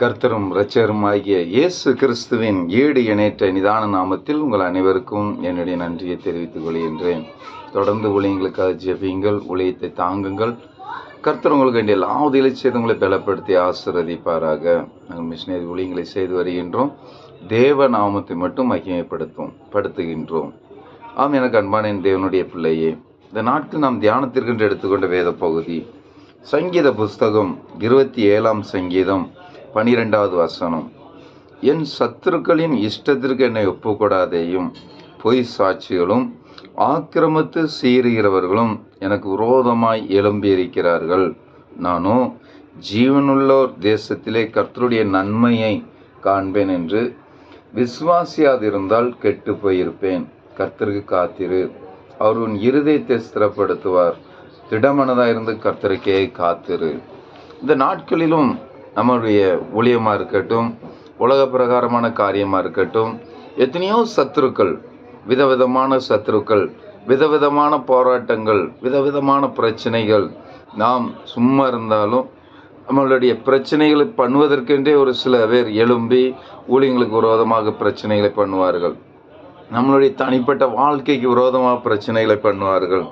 கர்த்தரும் இரட்சரும் ஆகிய இயேசு கிறிஸ்துவின் ஈடு இணைற்ற நிதான நாமத்தில் உங்கள் அனைவருக்கும் என்னுடைய நன்றியை தெரிவித்துக் கொள்கின்றேன். தொடர்ந்து ஊழியங்களுக்காக ஜெபியுங்கள் ஊழியத்தை தாங்குங்கள். கர்த்தர் உங்களுக்கு வேண்டிய எல்லா உதவிகளை செய்து உங்களை பலப்படுத்தி ஆசீர்வதிப்பாராக. நாங்கள் மிஷினரி ஊழியங்களை செய்து வருகின்றோம். தேவ நாமத்தை மட்டும் மகிமைப்படுத்தும் படுத்துகின்றோம். ஆம் எனக்கு அன்பான என் தேவனுடைய பிள்ளையே இந்த நாட்கள் நாம் தியானத்திற்கென்று எடுத்துக்கொண்ட வேத பகுதி. சங்கீத புஸ்தகம் இருபத்தி ஏழாம் சங்கீதம். பனிரெண்டாவது வசனம். என் சத்துருக்களின் இஷ்டத்திற்கு என்னை ஒப்புக்கூடாதேயும். பொய் சாட்சிகளும் ஆக்கிரமித்து சீறுகிறவர்களும் எனக்கு விரோதமாய் எழும்பியிருக்கிறார்கள். நானோ ஜீவனுள்ளோர் தேசத்திலே கர்த்தருடைய நன்மையை காண்பேன் என்று விசுவாசியாதிருந்தால் கெட்டு போயிருப்பேன். கர்த்தருக்கு காத்திரு. அவர் உன் இருதயத்தை ஸ்திரப்படுத்துவார். திடமனதாக இருந்து கர்த்தருக்கே காத்திரு. இந்த நாட்களிலும் நம்மளுடைய ஊழியமாக இருக்கட்டும் உலக பிரகாரமான காரியமாக இருக்கட்டும் எத்தனையோ சத்துருக்கள் விதவிதமான சத்துருக்கள் விதவிதமான போராட்டங்கள் விதவிதமான பிரச்சனைகள் நாம் சும்மா இருந்தாலும் நம்மளுடைய பிரச்சனைகளை பண்ணுவதற்கென்றே ஒரு சில பேர் எழும்பி ஊழியங்களுக்கு விரோதமாக பிரச்சனைகளை பண்ணுவார்கள். நம்மளுடைய தனிப்பட்ட வாழ்க்கைக்கு விரோதமாக பிரச்சனைகளை பண்ணுவார்கள்.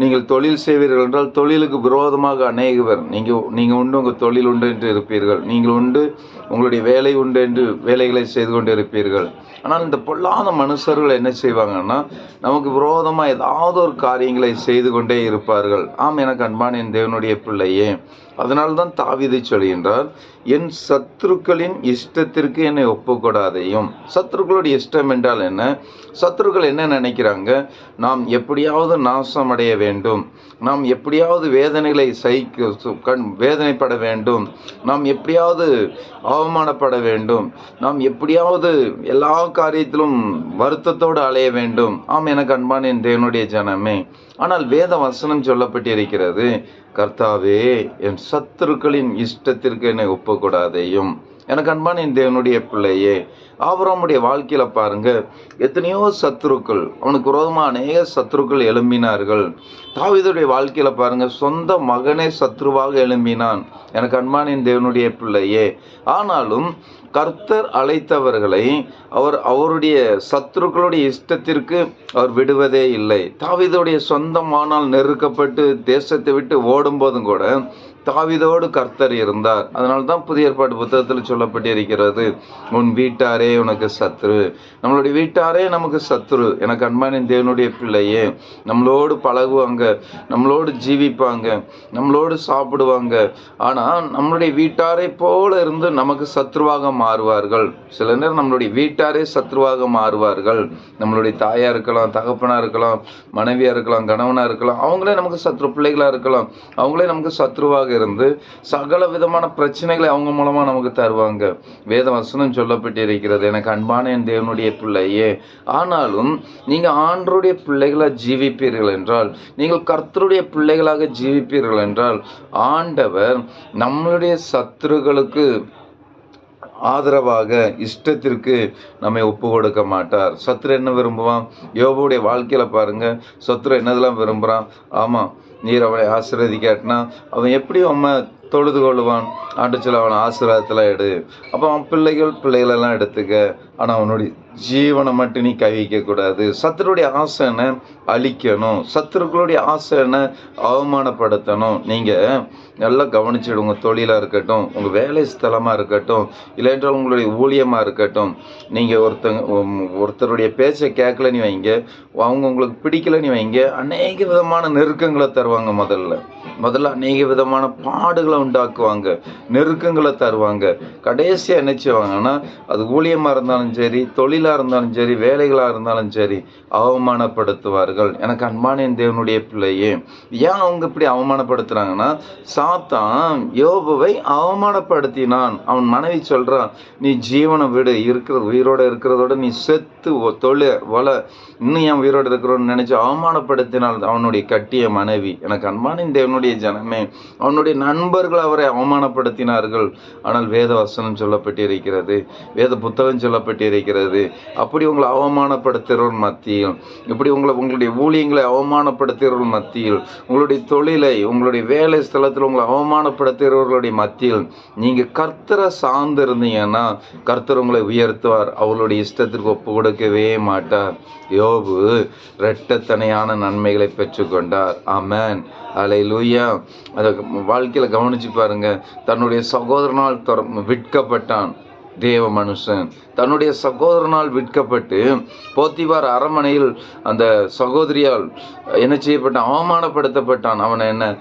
நீங்கள் தொழில் செய்வீர்கள் என்றால் தொழிலுக்கு விரோதமாக அநேக பேர் நீங்கள் நீங்கள் உண்டு உங்கள் தொழில் உண்டு என்று இருப்பீர்கள். நீங்கள் உண்டு உங்களுடைய வேலை உண்டு என்று வேலைகளை செய்து கொண்டு இருப்பீர்கள். ஆனால் இந்த பொல்லாத மனுஷர்கள் என்ன செய்வாங்கன்னா நமக்கு விரோதமாக ஏதாவது ஒரு காரியங்களை செய்து கொண்டே இருப்பார்கள். ஆம் எனக்கு அன்பான என் தேவனுடைய பிள்ளையே அதனால்தான் தாவிதை சொல்கின்றார் என் சத்துருக்களின் இஷ்டத்திற்கு என்னை ஒப்புக்கூடாதையும். சத்துருக்களுடைய இஷ்டம் என்றால் என்ன? சத்துருக்கள் என்ன நினைக்கிறாங்க? நாம் எப்படியாவது நாசம் அடைய வேண்டும் வேண்டும். நாம் எப்படியாவது வேதனைகளை சகிக்க கண் வேதனைப்பட வேண்டும். நாம் எப்படியாவது அவமானப்பட வேண்டும். நாம் எப்படியாவது எல்லா காரியத்திலும் வருத்தத்தோடு அலைய வேண்டும். ஆம் எனக்கு அன்பான என் தேவனுடைய ஜனமே. ஆனால் வேத வசனம் சொல்லப்பட்டிருக்கிறது கர்த்தாவே என் சத்துருக்களின் இஷ்டத்திற்கு என்னை ஒப்பக்கூடாதையும். எனக்கு அன்பான என் தேவனுடைய பிள்ளையே ஆபராமுடைய வாழ்க்கையில் பாருங்க எத்தனையோ சத்துருக்கள் அவனுக்கு விரோதமாக அநேக சத்துருக்கள் எழும்பினார்கள். தாவிதுடைய வாழ்க்கையில் பாருங்க சொந்த மகனே சத்ருவாக எழும்பினான். எனக்கு அன்பான என் தேவனுடைய பிள்ளையே ஆனாலும் கர்த்தர் அழைத்தவர்களை அவர் அவருடைய சத்துருக்களுடைய இஷ்டத்திற்கு அவர் விடுவதே இல்லை. தாவிதோடைய சொந்தமானால் நெருக்கப்பட்டு தேசத்தை விட்டு ஓடும்போதும் கூட தாவிதோடு கர்த்தர் இருந்தார். அதனால தான் புதிய ஏற்பாடு புத்தகத்தில் சொல்லப்பட்டிருக்கிறது உன் வீட்டாரே உனக்கு சத்ரு. நம்மளுடைய வீட்டாரே நமக்கு சத்ரு. எனக்கு அன்பானின் தேவனுடைய பிள்ளையே நம்மளோடு பழகுவாங்க நம்மளோடு ஜீவிப்பாங்க நம்மளோடு சாப்பிடுவாங்க. ஆனால் நம்மளுடைய வீட்டாரை போல இருந்து நமக்கு சத்ருவாக மாறுவார்கள். சில நேரம் நம்மளுடைய வீட்டாரே சத்ருவாக மாறுவார்கள். நம்மளுடைய தாயாக இருக்கலாம் தகப்பனாக இருக்கலாம் மனைவியாக இருக்கலாம் கணவனாக இருக்கலாம் அவங்களே நமக்கு சத்ரு பிள்ளைகளாக இருக்கலாம். அவங்களே நமக்கு சத்ருவாக இருந்து சகல விதமான பிரச்சனைகளை அவங்க மூலமா நமக்கு தருவாங்க. வேத வசனம் சொல்லப்பட்டிருக்கிறது எனக்கு அன்பான என் தேவனுடைய பிள்ளையே ஆனாலும் நீங்க ஆண்டருடைய பிள்ளைகளாக ஜீவிப்பீர்கள் என்றால் நீங்கள் கர்த்தருடைய பிள்ளைகளாக ஜீவிப்பீர்கள் என்றால் ஆண்டவர் நம்மளுடைய சத்துருகளுக்கு ஆதரவாக இஷ்டத்திற்கு நம்மை ஒப்பு கொடுக்க மாட்டார். சத்ரு என்ன விரும்புவான்? யோபுடைய வாழ்க்கையில் பாருங்கள் சத்ரு என்னதெல்லாம் விரும்புகிறான் ஆமாம் நீர் அவனை ஆசீர்வதிக்காட்டினா அவன் எப்படி அவன் தொழுது கொள்ளுவான்? ஆண்டுச்சில் அவன் ஆசீர்வாதத்தில் எடு. அப்போ அவன் பிள்ளைகள் பிள்ளைகளெல்லாம் எடுத்துக்க. ஆனால் அவனுடைய ஜீவனை மட்டும் நீ கவிக்கக்கூடாது சத்துருடைய ஆசைனை அழிக்கணும். சத்துருக்களுடைய ஆசைனை அவமானப்படுத்தணும். நீங்கள் நல்லா கவனிச்சிடுங்க. தொழிலாக இருக்கட்டும் உங்கள் வேலை ஸ்தலமாக இருக்கட்டும் இல்லைன்றால் உங்களுடைய ஊழியமாக இருக்கட்டும். நீங்கள் ஒருத்தங்க ஒருத்தருடைய பேச்சை கேட்கலன்னு வைங்க. அவங்க உங்களுக்கு பிடிக்கலன்னு வைங்க. அநேக விதமான நெருக்கங்களை தருவாங்க முதல்ல. முதல்ல அநேக விதமான பாடுகளை உண்டாக்குவாங்க. நெருக்கங்களை தருவாங்க. கடைசியாக என்ன செய்வாங்கன்னா அது ஊழியமாக இருந்தாலும் சரி தொழிலாக இருந்தாலும் சரி வேலைகளாக இருந்தாலும் சரி அவமானப்படுத்துவார்கள். எனக்கு அன்பான தேவனுடைய பிள்ளையே ஏன் அவங்க இப்படி அவமானப்படுத்துகிறாங்கன்னா சாத்தான் யோபுவை அவமானப்படுத்தினான். அவன் மனைவி சொல்கிறான் நீ ஜீவனை விடு இருக்கிற உயிரோடு இருக்கிறதோட நீ செத்து தொழில் வள. இன்னும் என் உயிரோடு இருக்கிறோன்னு நினச்சி அவமானப்படுத்தினால் அவனுடைய கட்டிய மனைவி. எனக்கு அன்பானின் தேவனுடைய ஜனமே அவனுடைய நண்பர்கள் அவரை அவமானப்படுத்தினார்கள். ஆனால் வேத வசனம் சொல்லப்பட்டிருக்கிறது வேத புத்தகம் சொல்லப்பட்டிருக்கிறது அப்படி உங்களை அவமானப்படுத்துகிறவர்கள் மத்தியில் இப்படி உங்களை உங்களுடைய ஊழியங்களை அவமானப்படுத்துகிறவர்கள் மத்தியில் உங்களுடைய தொழிலை உங்களுடைய வேலை ஸ்தலத்தில் உங்களை அவமானப்படுத்துகிறவர்களுடைய மத்தியில் நீங்கள் கர்த்தரை சார்ந்து இருந்தீங்கன்னா கர்த்தர் உங்களை உயர்த்துவார். அவளுடைய இஷ்டத்திற்கு ஒப்பு கொடுக்கவே மாட்டார். யோபு இரட்டத்தனையான நன்மைகளை பெற்றுக்கொண்டார். ஆமென். அலை லூயா அதை வாழ்க்கையில் கவனிச்சு பாருங்க. தன்னுடைய சகோதரனால் விற்கப்பட்டான். தேவ மனுஷன். தன்னுடைய சகோதரனால் விற்கப்பட்டு போத்திவார் அரண்மனையில் அந்த சகோதரியால் என்ன செய்யப்பட்டான்? அவமானப்படுத்தப்பட்டான். அவனை என்ன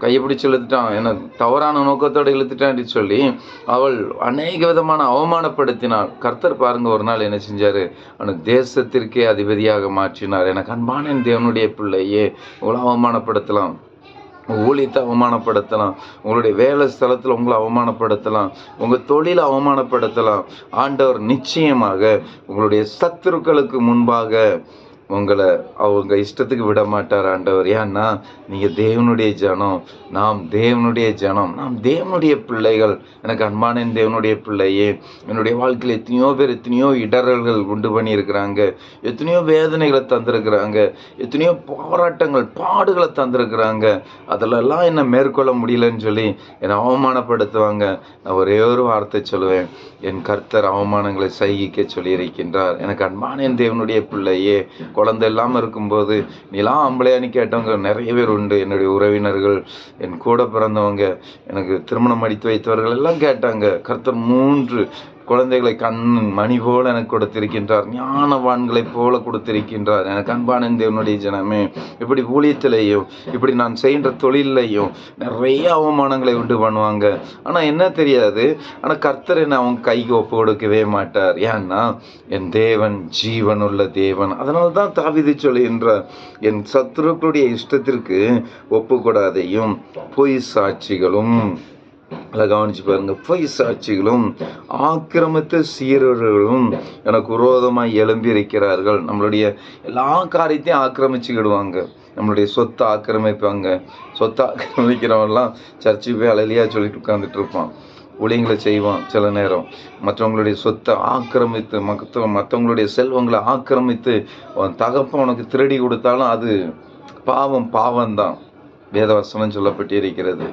கைப்பிடிச்சு இழுத்துட்டான். என்ன தவறான நோக்கத்தோடு இழுத்துட்டான் சொல்லி அவள் அநேக விதமான அவமானப்படுத்தினாள். கர்த்தர் பாருங்க ஒரு நாள் என்ன செஞ்சார்? அவனை தேசத்திற்கே அதிபதியாக மாற்றினார். எனக்கு அன்பான என் தேவனுடைய பிள்ளையே உங்களை அவமானப்படுத்தலாம். ஊழியத்தை அவமானப்படுத்தலாம். உங்களுடைய வேலை ஸ்தலத்தில் உங்களை அவமானப்படுத்தலாம். உங்கள் தொழிலை அவமானப்படுத்தலாம். ஆண்டவர் நிச்சயமாக உங்களுடைய சத்துருக்களுக்கு முன்பாக உங்களை அவங்க இஷ்டத்துக்கு விட மாட்டார் ஆண்டவர். ஏன்னா நீங்கள் தேவனுடைய ஜனம் நாம் தேவனுடைய ஜனம் நாம் தேவனுடைய பிள்ளைகள். எனக்கு அன்பான என் தேவனுடைய பிள்ளையே என்னுடைய வாழ்க்கையில் எத்தனையோ பேர் எத்தனையோ இடரல்கள் உண்டு பண்ணியிருக்கிறாங்க. எத்தனையோ வேதனைகளை தந்திருக்கிறாங்க. எத்தனையோ போராட்டங்கள் பாடுகளை தந்திருக்கிறாங்க. அதிலெல்லாம் என்னை மேற்கொள்ள முடியலன்னு சொல்லி என்னை அவமானப்படுத்துவாங்க. நான் ஒரே ஒரு வார்த்தை சொல்லுவேன். என் கர்த்தர் அவமானங்களை சகிக்க சொல்லியிருக்கின்றார். எனக்கு அன்பான என் தேவனுடைய பிள்ளையே குழந்தை இல்லாமல் இருக்கும்போது நீலாம் ஆம்பளையான்னு கேட்டவங்க நிறைய பேர் உண்டு. என்னுடைய உறவினர்கள் என் கூட பிறந்தவங்க எனக்கு திருமணம் அடித்து வைத்தவர்கள் எல்லாம் கேட்டாங்க. கர்த்தர் மூன்று குழந்தைகளை கண் மணி போல் எனக்கு கொடுத்திருக்கின்றார் ஞானவான்களைப் போல கொடுத்திருக்கின்றார். எனக்கு அன்பான தேவனுடைய ஜனமே இப்படி ஊழியத்திலையும் இப்படி நான் செய்கின்ற தொழிலையும் நிறைய அவமானங்களை உண்டு பண்ணுவாங்க. ஆனால் என்ன தெரியாது ஆனால் கர்த்தர் என்ன அவங்க கைக்கு ஒப்பு கொடுக்கவே மாட்டார். ஏன்னா என் தேவன் ஜீவனுள்ள தேவன். அதனால தான் தாவிதி சொல்கின்றார் என் சத்துருக்களுடைய இஷ்டத்திற்கு ஒப்பு கொடாதையும் பொய் சாட்சிகளும் அதை கவனிச்சு பாருங்க. பொய் சாட்சிகளும் ஆக்கிரமித்த சீரர்களும் எனக்கு விரோதமாக எழும்பி இருக்கிறார்கள் நம்மளுடைய எல்லா காரியத்தையும் ஆக்கிரமிச்சுக்கிடுவாங்க. நம்மளுடைய சொத்தை ஆக்கிரமிப்பாங்க. சொத்தை ஆக்கிரமிக்கிறவன்லாம் சர்ச்சுக்கு போய் அழலியா சொல்லிட்டு உட்காந்துட்டு இருப்பான். ஊழியங்களை செய்வான் சில நேரம். மற்றவங்களுடைய சொத்தை ஆக்கிரமித்து மற்ற மற்றவங்களுடைய செல்வங்களை ஆக்கிரமித்து அவன் தகப்பன் உனக்கு திருடி கொடுத்தாலும் அது பாவம் பாவம்தான். வேதவசனம் சொல்லப்பட்டிருக்கிறது.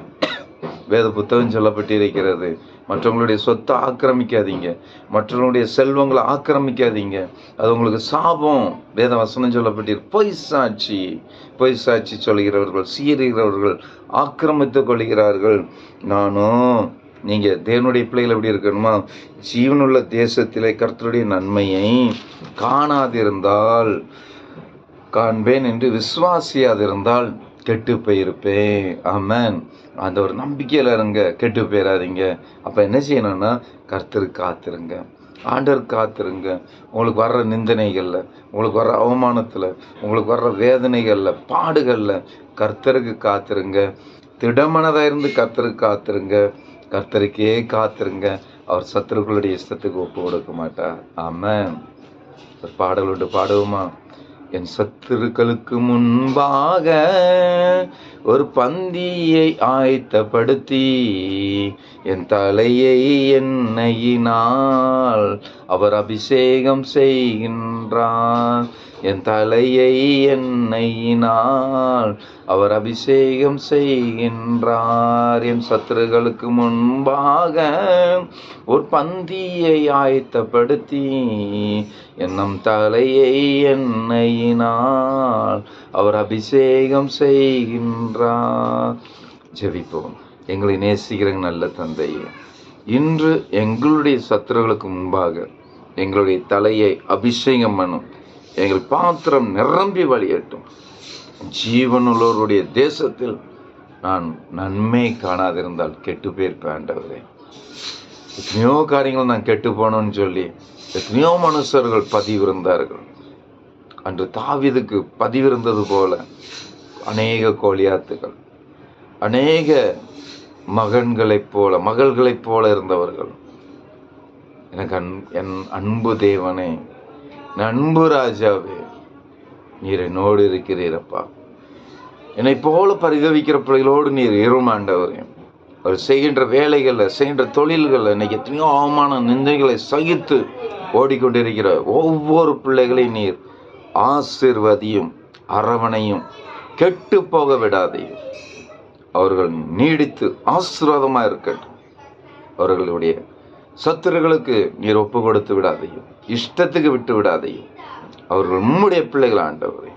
வேத புத்தகம் சொல்லப்பட்டிருக்கிறது. மற்றவங்களுடைய சொத்தை ஆக்கிரமிக்காதீங்க. மற்றவங்களுடைய செல்வங்களை ஆக்கிரமிக்காதீங்க. அது உங்களுக்கு சாபம். வேத வசனம் சொல்லப்பட்டிருக்கு. பொய் சாட்சி. பொய் சாட்சி சொல்கிறவர்கள் சீறுகிறவர்கள் ஆக்கிரமித்து கொள்கிறார்கள் நானும் நீங்கள் தேவனுடைய பிள்ளைகள் எப்படி இருக்கணுமா? ஜீவனுள்ள தேசத்திலே கர்த்தருடைய நன்மையை காணாதிருந்தால் காண்பேன் என்று விசுவாசியாதிருந்தால் கெட்டு போயிருப்பேன். ஆமேன். அந்த ஒரு நம்பிக்கையில் இருங்க. கெட்டு போயிடாதீங்க அப்போ என்ன செய்யணும்னா கர்த்தருக்கு காத்திருங்க. ஆண்டர் காத்திருங்க. உங்களுக்கு வர்ற நிந்தனைகளில் உங்களுக்கு வர்ற அவமானத்தில் உங்களுக்கு வர்ற வேதனைகளில் பாடுகளில் கர்த்தருக்கு காத்திருங்க. திடமனதாக இருந்து கர்த்தருக்கு காத்திருங்க. கர்த்தருக்கே காத்திருங்க. அவர் சத்துருக்களுடைய இஷ்டத்துக்கு ஒப்பு கொடுக்க மாட்டார். ஆமாம் ஒரு பாடல் விட்டு பாடுவோமா? என் சத்துருக்களுக்கு முன்பாக ஒரு பந்தியை ஆயத்தப்படுத்தி என் தலையை எண்ணெயினால் அவர் அபிஷேகம் செய்கின்றார். என் தலையை எண்ணெயினால் அவர் அபிஷேகம் செய்கின்றார். என் சத்துருகளுக்கு முன்பாக ஒரு பந்தியை ஆயத்தப்படுத்தி என்னும் தலையை எண்ணெயினால் அவர் அபிஷேகம் செய்கின்றார். ஜெபிப்போம். எங்களை நேசிக்கிறங்க நல்ல தந்தையே இன்று எங்களுடைய சத்துருகளுக்கு முன்பாக எங்களுடைய தலையை அபிஷேகம் பண்ணும். எங்கள் பாத்திரம் நிரம்பி வழியட்டும். ஜீவனுள்ளவருடைய தேசத்தில் நான் நன்மை காணாதிருந்தால் கெட்டு போயிருப்பேன் ஆண்டவரே. எத்தனையோ காரியங்கள் நான் கெட்டு போனோன்னு சொல்லி எத்தனையோ மனுஷர்கள் பதிவிருந்தார்கள். அன்று தாவிதுக்கு பதிவிருந்தது போல அநேக கோழியாத்துகள் அநேக மகன்களைப் போல மகள்களைப் போல இருந்தவர்கள். எனக்கு அன் என் அன்பு தேவனே நண்பு ராஜாவே நீர் என்னோடு இருக்கிறீரப்பா. என்னை போல பரிதவிக்கிற பிள்ளைகளோடு நீர் இருமாண்டவரே அவர் செய்கின்ற வேலைகளில் செய்கின்ற தொழில்களில் இன்னைக்கு எத்தனையோ அவமான நிந்தைகளை சகித்து ஓடிக்கொண்டிருக்கிற ஒவ்வொரு பிள்ளைகளையும் நீர் ஆசிர்வதியும் அரவணையும் கெட்டு போக விடாதையும் அவர்கள் நீடித்து ஆசீர்வாதமாக இருக்கட்டும் அவர்களுடைய சத்துருகளுக்கு நீர் ஒப்பு கொடுத்து விடாதையும் இஷ்டத்துக்கு விட்டு விடாதையும் அவர்கள் உம்முடைய பிள்ளைகள் ஆண்டவரே.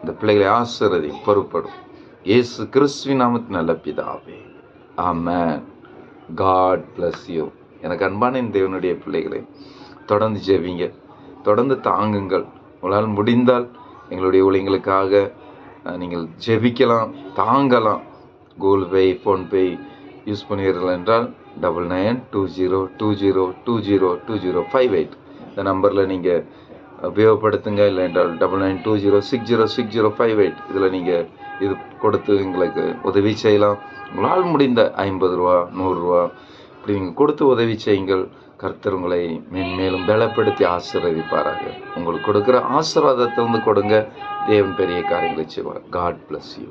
இந்த பிள்ளைகளை ஆசிரதையும் பொறுப்படும். இயேசு கிறிஸ்துவின் நாமத்து நல்ல பிதாவே. ஆமேன். காட் பிளஸ் யூ எனக்கு அன்பான இந்த தேவனுடைய பிள்ளைகளை தொடர்ந்து ஜெபிங்க. தொடர்ந்து தாங்குங்கள். உங்களால் முடிந்தால் எங்களுடைய ஊழியங்களுக்காக நீங்கள் ஜெபிக்கலாம் தாங்கலாம். கூகுள் பே ஃபோன்பே யூஸ் பண்ணுவீர்கள் என்றால் double nine two zero two zero two zero two zero five eight இந்த நம்பரில் நீங்கள் உபயோகப்படுத்துங்க இல்லை என்றால் double nine two zero six zero six zero five eight இதில் நீங்கள் இது கொடுத்து எங்களுக்கு உதவி செய்யலாம். உங்களால் முடிந்த ஐம்பது ரூபா நூறுரூவா இப்படி நீங்கள் கொடுத்து உதவி செய்யுங்கள். கர்த்தர் உங்களை மென்மேலும் பலப்படுத்தி ஆசீர்வதிப்பாராக. உங்களுக்கு கொடுக்குற ஆசீர்வாதத்திலிருந்து கொடுங்க. தேவன் பெரிய காரியங்களை செய்வார். God bless you